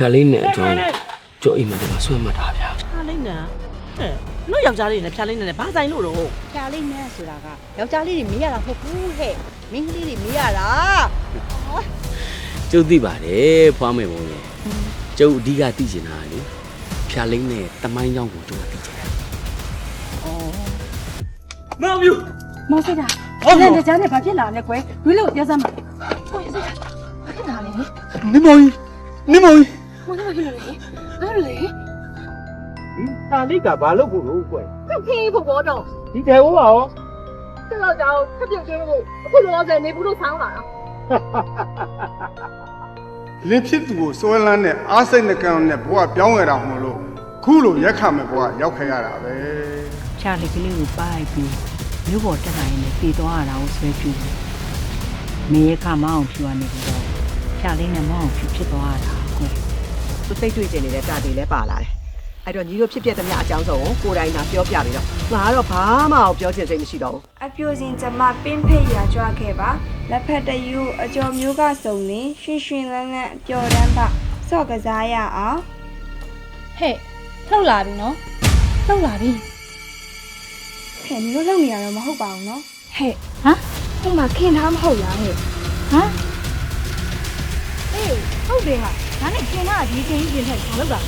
ဖြာလေးနဲ့အကြောင်းကြောအိမ်မှာဒီမှာဆွဲမှတ်တာဗျာဖြာလေးနံဟဲ့လို့ယောက်ျားလေးနဲ့ဖြာလေးနံနဲ့ဘာဆိုင်လို့တော့ဖြာလေးနဲ့ဆိုတာကယောက်ျားလေးတွေမေးရတာမဟုတ်ဘူးဟဲ့မိန်းကလေးတွေမေးရတာကျုပ်သိပါတယ်ဖွားမယ်ဘုံရဲ့ကျုပ်အဓိကသိချင်တာကလေဖြာလေးနဲ့တမိုင်းကြောင်းကိုကျုပ်ကသိချင်တယ်မောင်မြူမောင်စိတ်တာလန်တကြားနဲ့ဘာဖြစ်လာလဲကွယ်ဝီလို့ပြောစမ်းပါဟိုစိတ်တာဘာဖြစ်လာလဲနင်မောင်ကြီးနင်မောင်ကြီးဟိုက ဘာလဲဒီတာလိတ်ကဘာလုပ်ဖို့လို့ကွယ်သူခင်းဖို့ဘောတော့ဒီတယ်ဟောပါရောသူ့တော့ကြောင့်ခက်ပြတ်ကျွေးဖို့အခုလောဆယ်နေဘူးလို့ဆောင်းလာတာလင်းဖြစ်သူကိုစွဲလန်းတဲ့အားစိတ်နှကံနဲ့ဘဝပြောင်းရတာမှလို့ခုလိုရက်ခမဲ့ဘဝရောက်ခဲ့ရတာပဲချာလီကလေးကိုပိုက်ပြီးမြို့ပေါ်တက်လာရင်လည်းပြေးသွားရတာကိုဆွဲပြူမင်းရခမအောင်ဖြူရနေပြီးတော့ချာလေးနဲ့မအောင်ဖြူဖြစ်သွားရတာ သူစိတ်တွေ့ကျင်နေတဲ့တာတွေလည်းပါလာတယ်အဲ့တော့ညီတို့ဖြစ်ဖြစ်သမျှအကြောင်းစုံကိုကိုယ်တိုင်သာပြောပြပြီးတော့ငါကတော့ဘာမှအောင်ပြောချင်စိတ်မရှိတော့ဘူးအပြိုစင်ကျမပင်းဖိတ်ရာကြွခဲ့ပါလက်ဖက်တယူအကျော်မျိုးကစုံနေရွှင်ရွှင်လန်းလန်းအပျော်တမ်းပါဆော့ကစားရအောင်ဟဲ့လှုပ်လာပြီနော်လှုပ်လာပြီဟဲ့မျိုးလုံးနေရတော့မဟုတ်ပါဘူးနော်ဟဲ့ဟမ်ဟိုမှာခင်ထားမဟုတ်လားဟဲ့ဟမ်အေး ဟုတ်တယ်ဟာဒါနဲ့ခင်ဗျာဒီခင်ကြီးပြင်ထက်ဘာလုပ်တာ